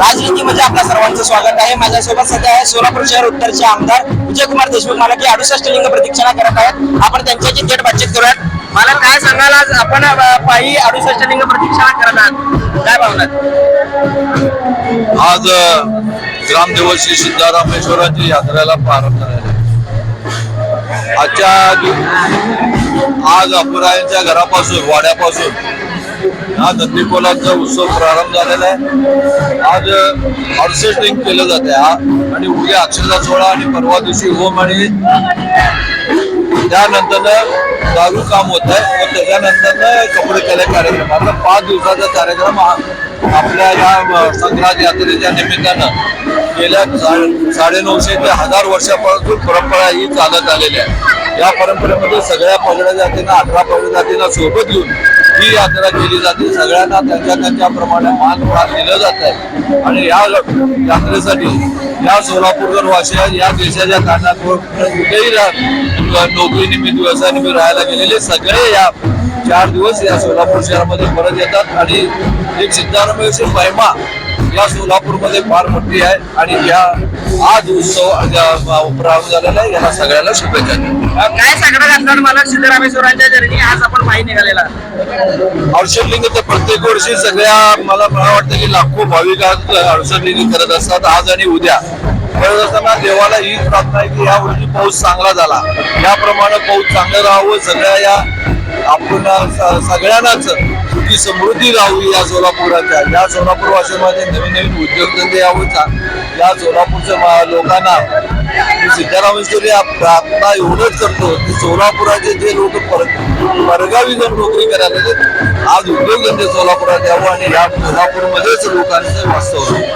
राजनीतीमध्ये आपल्या सर्वांचं स्वागत आहे. माझ्यासोबत सध्या आहे सोलापूर शहर उत्तरचे आमदार विजयकुमार देशमुख. मला की अडुसष्ट लिंग प्रतीक्षणा करत आहेत. आपण त्यांच्याशी थेट बातचीत करूयात. मला काय सांगाल आज? आपण पायी अडुसष्ट लिंग प्रतीक्षणा करत आहात. काय भावना आज अ, ग्रामदेवशी सिद्धारामेश्वराची यात्रेला प्रारंभ झालेला आजच्या आज अपुरायांच्या घरापासून वाड्यापासून हा नंदीकोलाचा उत्सव प्रारंभ झालेला आहे. आज हॉर्सेस्टिंग केलं जाते हा. आणि उद्या अक्षता सोहळा आणि परवा दिवशी होम आणि त्यानंतर दारू काम होत आहे. व त्याच्यानंतर कपडे कले कार्यक्रम. आता पाच दिवसाचा कार्यक्रम हा आपल्या या संक्रांत यात्रेच्या निमित्तानं गेल्या सा- साडेनऊशे ते हजार वर्षापासून परंपरा ही चालत आलेली आहे. या परंपरेमध्ये सगळ्या पगड्या जातींना अठरा पगड्या जातींना सोबत घेऊन ही यात्रा केली जाते. सगळ्यांना त्यांच्या त्यांच्याप्रमाणे मान प्राण दिलं जात आहे. आणि या यात्रेसाठी या सोलापूरकर वाशिया या देशाच्या कानात कुठेही रा- नोकरी निमित्त व्यवसाय राहायला गेलेले सगळे या चार दिवस या सोलापूर शहरामध्ये परत येतात. आणि एक सिद्धारामेश्वर महिमा या सोलापूरमध्ये फार मोठी आहे. आणि या आज उत्सव प्रारंभ झालेला आहे. याला सगळ्यांना शुभेच्छा मला सिद्धरामेश्वरांच्या जर्नी आज आपण पायी निघालेला हर्षदलिंग तर प्रत्येक वर्षी सगळ्या मला मला वाटतं की लाखो भाविक आज हर्षदलिंग करत असतात. आज आणि उद्या. करत असताना देवाला ही प्रार्थना आहे की या वर्षी पाऊस चांगला झाला. याप्रमाणे पाऊस चांगला राहावं. सगळ्या या आपण सगळ्यांनाच सुखी समृद्धी राहू या सोलापुराच्या या सोलापूर वाशिमध्ये नवीन नवीन उद्योगधंदे यावं या सोलापूरच्या लोकांना मी सिद्धरामेश्वर प्रार्थना एवढंच करतो की सोलापुराचे जे लोक परगावी जर नोकरी करायला आज उद्योगधंदे सोलापुरात यावं आणि या सोलापूरमध्येच लोकांचं वास्तव